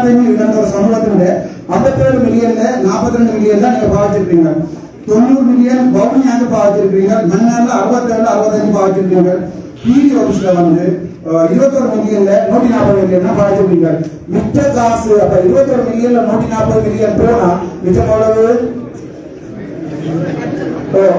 எல்லாத்தையுமே இழந்த ஒரு ஐம்பத்தேழு மில்லியன்ல நாற்பத்தி ரெண்டு மில்லியன் தான் நீங்க பாதிச்சிருக்கீங்க தொண்ணூறு மில்லியன் பவுனியாக பாதிச்சிருக்கீங்க மண்ணால அறுபத்தேழு அறுபத்தஞ்சு பாதிச்சிருக்கீங்க பிடி ஆஃபீஸ்ல வந்து இருபத்தொரு மில்லியன்ல நூத்தி நாற்பது மில்லியன் தான் பாதிச்சிருக்கீங்க மிச்ச காசு அப்ப இருபத்தொரு மில்லியன்ல நூத்தி நாற்பது மில்லியன் போனா மிச்சம் எவ்வளவு?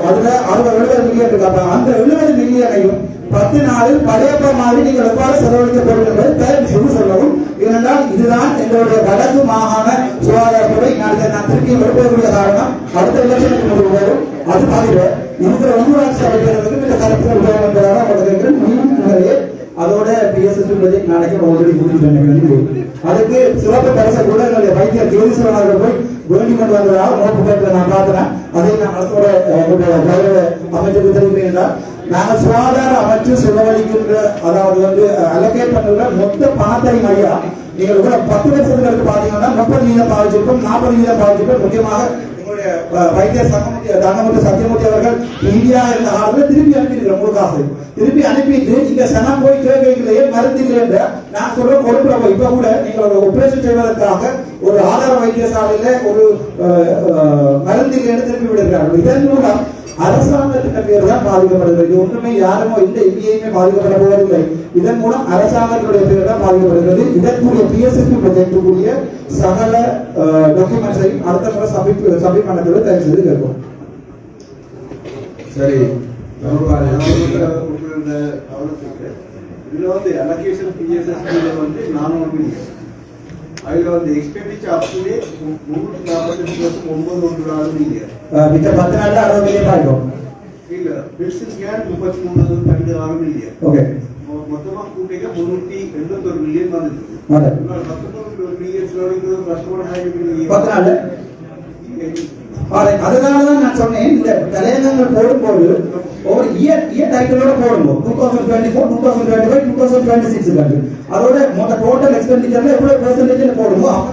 அதுல அறுபது எழுபது மில்லியன் இருக்கு. அந்த எழுபது மில்லியனையும் பத்து நாளில் பழையப்ப மாதிரி நீங்கள் எவ்வாறு செலவழிக்கப்படும் என்பதை தயவு செய்து சொல்லவும். ஏனென்றால் இதுதான் எங்களுடைய வடக்கு மாகாண சுகாதாரத்துறை நான் நான் திருப்பி எடுப்பதற்குரிய காரணம். அடுத்த எலெக்ஷனுக்கு முடிவுகளும் அது தவிர இருக்கிற உள்ளூராட்சி அமைக்கிறதுக்கு இந்த கருத்து உதவும் என்பதாக உங்களுக்கு மீண்டும் அதோட பிஎஸ்எஸ் ப்ராஜெக்ட் நாளைக்கு ஆல்ரெடி முடிச்சு அதுக்கு சிறப்பு பரிசை கூட எங்களுடைய வைத்தியர் ஜோதிஸ்வரன் அவர்கள் போய் வேண்டிக்கொண்டு வந்ததாக நோட்டு நான் பார்க்கிறேன் அதை நான் அரசோட அமைச்சருக்கு தெரிவிக்கிறேன். நாங்கள் சுகாதார அமைச்சு செலவழிக்கின்ற அதாவது வந்து அலோகேட் பண்ணுற மொத்த பணத்தையும் ஐயா நீங்கள் கூட பத்து லட்சத்துக்கு பாத்தீங்கன்னா முப்பது வீதம் பாதிச்சிருக்கும் நாற்பது வீதம் பாதிச்சிருக்கும் முக்கியமாக எங்களுடைய வைத்திய வைத்தியர் சங்கமுத்தி தங்கமுத்து சத்தியமூர்த்தி அவர்கள் இந்தியா இருந்த ஆளுநர் திருப்பி அனுப்பியிருக்கிறோம் முழு காசு. திருப்பி அனுப்பிட்டு இங்க சனம் போய் கேட்கலையே மருந்து இல்லைன்ற நான் சொல்றேன் கொடுக்குறோம் இப்ப கூட நீங்க ஒரு ஆபரேஷன் செய்வதற்காக ஒரு ஆதார வைத்தியசாலையில ஒரு அஹ், எடுத்து திருப்பி விடுகிறார்கள். இதன் மூலம் அரசாங்கத்தின் பேர் தான் பாதிக்கப்படுகிறது. இது ஒன்றுமே யாருமோ இந்த எங்கேயுமே பாதிக்கப்பட போவதில்லை. இதன் மூலம் அரசாங்கத்துடைய பேர் தான் பாதிக்கப்படுகிறது. இதற்குரிய பிஎஸ்எஸ்பி ப்ரொஜெக்டுக்குரிய சகல டாக்குமெண்ட்ஸையும் அடுத்த முறை சப்மிட் சப்மிட் பண்ண தயவு செய்து கேட்போம். சரி. கவனத்துக்கு இதுல வந்து அலோகேஷன் பிஎஸ்எஸ்பியில வந்து நானும் ஒன்று நாலு மில்லியன் அஹ், மிச்ச பத்து நாள்ல அறுபது மில்லியன் பாதிக்கும் இல்ல பென்ஷன் ஸ்கேன் முப்பத்தி மூணு பன்னெண்டு ஆறு மில்லியன் ஓகே மொ- மொத்தமா கூட்டிங்க முன்னூத்தி எண்பத்தொரு மில்லியன் வந்துருக்கு அതെ. இன்னொரு பத்தொன்பது மில்லியன் செலவழிக்கிறது கஷ்டமான பத்து நாள்ல ஆறு- அதனாலதான் நான் சொன்னேன் இந்த தலையங்கங்கள் போடும்போது ஒரு இயர் இயர் டைட்டிலோட போடுவோம் two thousand twenty four two thousand twenty five two thousand twenty six அதோட மொத்த டோட்டல் எக்ஸ்பெண்டிச்சர்ல எவ்வளவு பெர்சன்டேஜ் போடுவோம்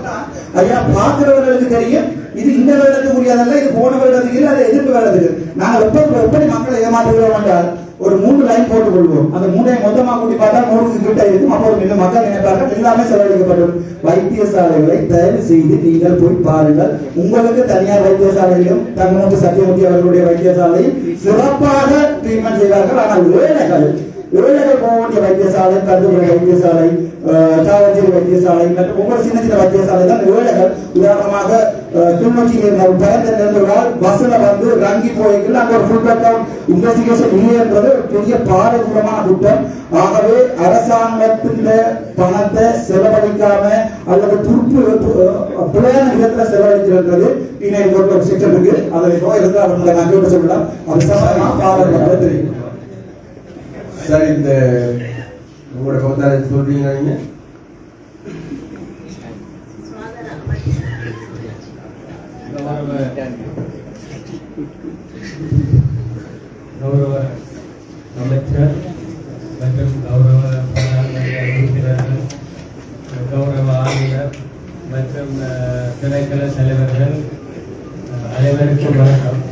ஐயா பாக்குறவர்களுக்கு தெரியும். இது இந்த வருடத்துக்கு உரியதல்ல இது போன வருடத்துக்கு இல்லை அது எதிர்ப்பு வருடத்துக்கு. நாங்கள் எப்படி எப்படி மக்களை ஏமாற்றுகிறோம் என்றால் ஒரு மூன்று லைன் போட்டுக் கொள்வோம் அந்த மூணை மொத்தமா கூட்டி பார்த்தா நூறுக்கு கிட்ட இருக்கும். அப்போ ஒரு மக்கள் நினைப்பார்கள். எல்லாமே செலவழிக்கப்படும். வைத்தியசாலைகளை தயவு செய்து நீங்கள் போய் பாருங்கள். உங்களுக்கு தனியார் வைத்தியசாலையிலும் தங்கமுத்து சத்தியமூர்த்தி அவர்களுடைய வைத்தியசாலை சிறப்பாக ட்ரீட்மெண்ட் செய்வார்கள் ஆனால் ஏழைகள் ஏழைகள் போக வேண்டிய வைத்தியசாலை கருதுபுர வைத்தியசாலை அஹ், வைத்தியசாலை மற்றும் ஒவ்வொரு சின்ன சின்ன வைத்தியசாலை தான் ஏழைகள் உதாரணமாக கிளிநொச்சியில் இருந்த ஒரு பயத்தில் பஸ்ல வந்து ரங்கி போய்க்கு அங்க ஒரு ஃபுல் பேக்ரவுண்ட் இன்வெஸ்டிகேஷன் இல்லைன்றது ஒரு பெரிய பாரதூரமான குற்றம். ஆகவே அரசாங்கத்தின் பணத்தை செலவழிக்காம அல்லது துருப்பு அஹ், பிழையான விதத்துல செலவழிக்கிறது இன்னைக்கு ஒரு செக்ஷன் இருக்கு. அதில் நோய் இருந்து அவங்க நான் கேட்டு சொல்லலாம். அது சம்பந்தமா பாரதூரம் தெரியும். சார் இந்த உங்களோட பகுத்தாரை சொல்றீங்க கௌரவ அமைச்சர் மற்றும் கௌரவ பாராளுமன்ற உறுப்பினர்கள் கௌரவ ஆளுநர் மற்றும் அஹ், திணைக்கள தலைவர்கள் அஹ், அனைவருக்கும் வணக்கம்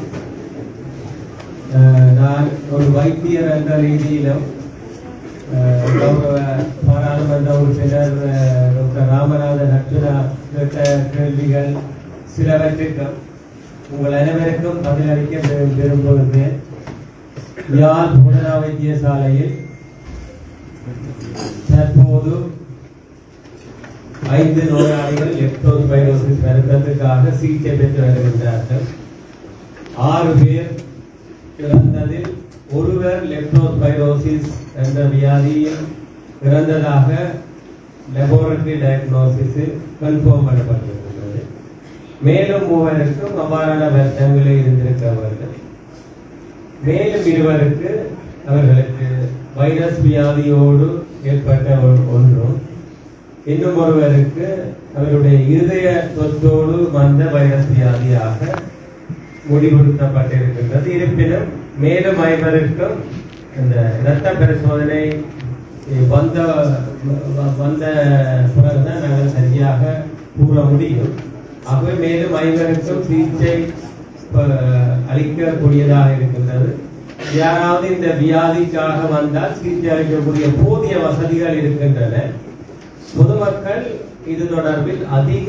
நான் ஒரு வைத்தியர் என்ற ரீதியிலும் அஹ், கௌரவ பாராளுமன்ற உறுப்பினர் அஹ், டாக்டர் ராமநாதன் அர்ஜுனா கேட்ட கேள்விகள் சிலவற்றிற்கும் உங்கள் அனைவருக்கும் பதிலளிக்க விரு- விரும்புகின்றேன் யாழ் புனரா வைத்தியசாலையில் தற்போது ஐந்து நோயாளிகள் லெப்டோஸ்பைரோசிஸ் வருத்தத்துக்காக சிகிச்சை பெற்று வருகின்றார்கள். ஆறு பேர் இறந்ததில் ஒருவர் லெப்டோஸ்பைரோசிஸ் என்ற வியாதியில் இறந்ததாக லெபோரட்டரி டயக்னோசிஸில் கன்ஃபார்ம் பண்ணப்பட்டது. மேலும் மூவருக்கும் அவ்வாறான வருத்தங்களே இருந்திருக்கிறவர்கள். மேலும் இருவருக்கு அவர்களுக்கு வைரஸ் வியாதியோடு ஏற்பட்ட ஒன்றும் இன்னும் ஒருவருக்கு அவருடைய இருதய தொற்றோடு வந்த வைரஸ் வியாதியாக முடிவுறுத்தப்பட்டிருக்கின்றது. இருப்பினும் மேலும் ஐவருக்கும் இந்த இரத்த பரிசோதனை வந்த வந்த பிறகுதான் நாங்கள் சரியாக கூற முடியும். ஆகவே மேலும் ஐவருக்கும் சிகிச்சை அளிக்கக்கூடியதாக இருக்கின்றது. யாராவது இந்த வியாதிக்காக வந்தால் சிகிச்சை அளிக்கக்கூடிய போதிய வசதிகள் இருக்கின்றன. பொதுமக்கள் இது தொடர்பில் அதிக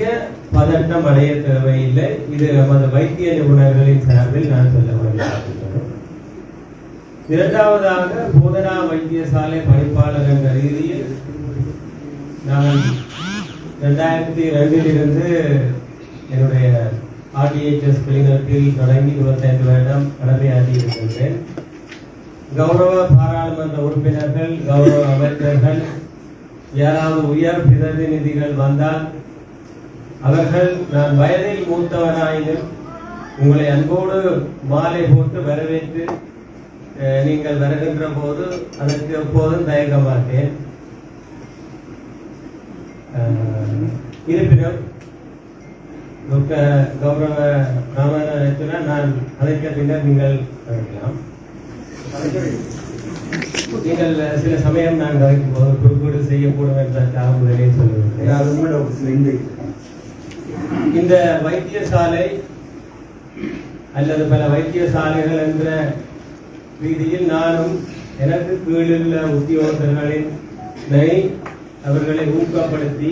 பதட்டம் அடைய தேவையில்லை. இது நமது வைத்திய நிபுணர்களின் சார்பில் நான் சொல்ல விரும்புகிறேன் இரண்டாவதாக போதனா வைத்தியசாலை பணிப்பாளர் என்ற ரீதியில் நான் ரெண்டாயிரத்தி ரெண்டில் இருந்து என்னுடைய ஆர்டிஎச்எஸ் கிளினிக்கில் தொடங்கி இருபத்தைந்து வருடம் கடமையாற்றி இருக்கின்றேன் கௌரவ பாராளுமன்ற உறுப்பினர்கள் கௌரவ அமைச்சர்கள் யாராவது உயர் பிரதிநிதிகள் வந்தால் அவர்கள் நான் வயதில் மூத்தவராயினும் உங்களை அன்போடு மாலை போட்டு வரவேற்று அஹ், நீங்கள் வருகின்ற போது அதற்கு எப்போதும் தயங்க மாட்டேன் இருப்பினும் டாக்டர் கௌரவ ராமநாதன் நான் அதற்கு பின்னர் நீங்கள் அழைக்கலாம் நீங்கள் சில சமயம் நான் கதைக்கும் போது குறுக்கீடு செய்யக்கூடும் என்பதற்காக முதலே சொல்லுவேன் இந்த வைத்தியசாலை அல்லது பல வைத்தியசாலைகள் என்ற ரீதியில் நானும் எனக்கு கீழுள்ள உத்தியோகத்தர்களின் அவர்களை ஊக்கப்படுத்தி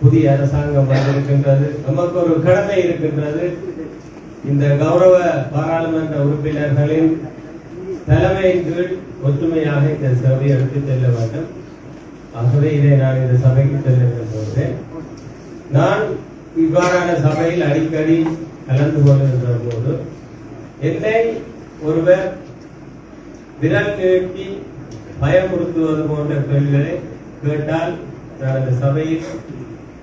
புதிய அரசாங்கம் வந்திருக்கின்றது. நமக்கு ஒரு கடமை இருக்கின்றது. இந்த கௌரவ பாராளுமன்ற உறுப்பினர்களின் தலைமையின் கீழ் ஒற்றுமையாக இந்த சபையை எடுத்துச் செல்ல வேண்டும். ஆகவே இதை நான் இந்த சபைக்கு செல்ல போது நான் இவ்வாறான சபையில் அடிக்கடி கலந்து கொள்கின்ற போது என்னை ஒருவர் விரல் நீட்டி பயமுறுத்துவது போன்ற கேள்விகளை கேட்டால் நான் அந்த சபையில்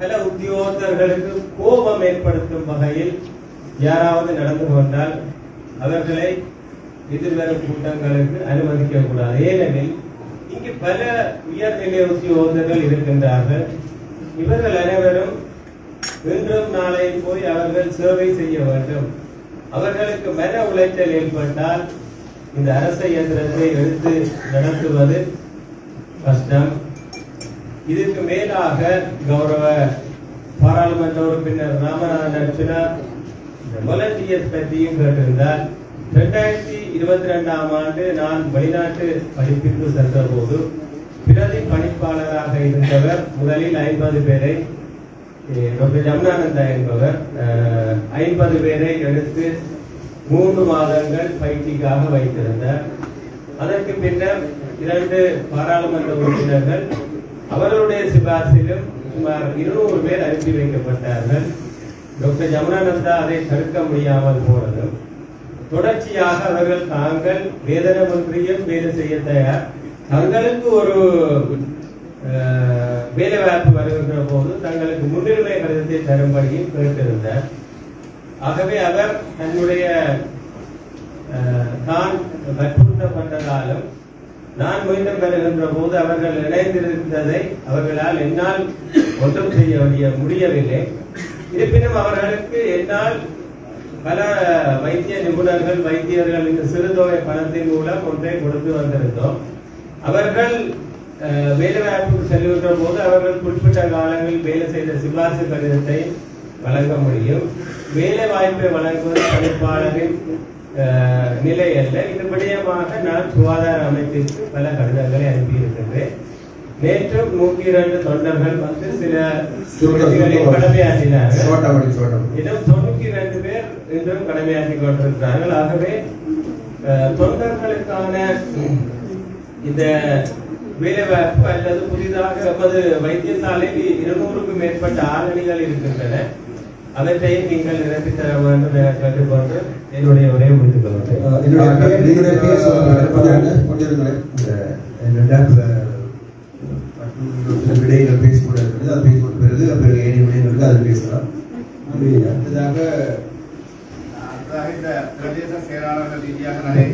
பல உத்தியோகத்தர்களுக்கு கோபம் ஏற்படுத்தும் வகையில் யாராவது நடந்து கொண்டால் அவர்களை எதிர்வரும் கூட்டங்களுக்கு அனுமதிக்க கூடாது. ஏனெனில் இங்கு பல உயர்நிலை உத்தியோகத்தர்கள் இருக்கின்றார்கள். இவர்கள் அனைவரும் இன்றும் நாளை போய் அவர்கள் சேவை செய்ய வேண்டும். அவர்களுக்கு மன உளைச்சல் ஏற்பட்டால் இந்த அரச இயந்திரத்தை எடுத்து நடத்துவது கஷ்டம். இதுக்கு மேலாக கௌரவ பாராளுமன்ற உறுப்பினர் ராமநாதன் அர்ச்சனா இந்த வாலண்டியர்ஸ் பற்றியும் கேட்டிருந்தார். ரெண்டாயிரத்தி இருபத்தி ரெண்டாம் ஆண்டு நான் வெளிநாட்டு படிப்பிற்கு சென்ற போது பிரதி பணிப்பாளராக இருந்தவர் முதலில் ஐம்பது பேரை டாக்டர் ஜமுனானந்தா என்பவர் அஹ், ஐம்பது பேரை எடுத்து மூன்று மாதங்கள் பயிற்சிக்காக வைத்திருந்தார். அதற்கு பின்னர் இரண்டு பாராளுமன்ற உறுப்பினர்கள் அவர்களுடைய சிபாரிசிலும் சுமார் இருநூறு பேர் அனுப்பி வைக்கப்பட்டார்கள். டாக்டர் ஜமுனானந்தா அதை தடுக்க முடியாமல் போனதும் தொடர்ச்சியாக அவர்கள் தாங்கள் வேதனமன்றியும் வேலை செய்ய தயார். தங்களுக்கு ஒரு வேலை வாய்ப்பு வருகின்ற போது தங்களுக்கு முன்னுரிமை கடிதத்தை தரும்படியும் கேட்டிருந்தார். ஆகவே அவர் தன்னுடைய தான் வற்புறுத்தப்பட்டதாலும் நான் மீண்டும் வருகின்ற போது அவர்கள் இணைந்திருந்ததை அவர்களால் என்னால் ஒன்றும் செய்ய முடிய- முடியவில்லை. இருப்பினும் அவர்களுக்கு என்னால் பல வைத்திய நிபுணர்கள் வைத்தியர்கள் இந்த சிறுதொகை பணத்தின் மூலம் ஒன்றை கொடுத்து வந்திருந்தோம். அவர்கள் அஹ், வேலைவாய்ப்புக்கு செல்கின்ற போது அவர்கள் குறிப்பிட்ட காலங்களில் வேலை செய்த சிபாரிசு கடிதத்தை வழங்க முடியும். வேலை வாய்ப்பை வழங்குவது பணிப்பாளரின் நிலை அல்ல. இது விடயமாக நான் சுகாதார அமைப்பிற்கு பல கடிதங்களை அனுப்பியிருக்கின்றேன் நேற்றும் நூற்றி இரண்டு தொண்டர்கள் வந்து சில கடமையாற்றினார்கள். இன்னும் தொண்ணூத்தி ரெண்டு பேர் இன்றும் கடமையாற்றி கொண்டிருக்கிறார்கள். ஆகவே தொண்டர்களுக்கான இந்த வேலைவாய்ப்பு அல்லது புதிதாக எமது வைத்தியசாலைக்கு இருநூறுக்கும் மேற்பட்ட ஆரணிகள் இருக்கின்றன. அவற்றையும் நீங்கள் நிரப்பி தர வேண்டும் என கேட்டுக்கொண்டு என்னுடைய உரையை முடித்துக் கொள்கிறேன். விடைகள் பேசி கூட இருக்குது அது பேசி கொண்டு பிறகு பிறகு ஏனைய விடயங்களுக்கு அது பேசலாம். அடுத்ததாக இந்த பிரதேச செயலாளர்கள் ரீதியாக நிறைய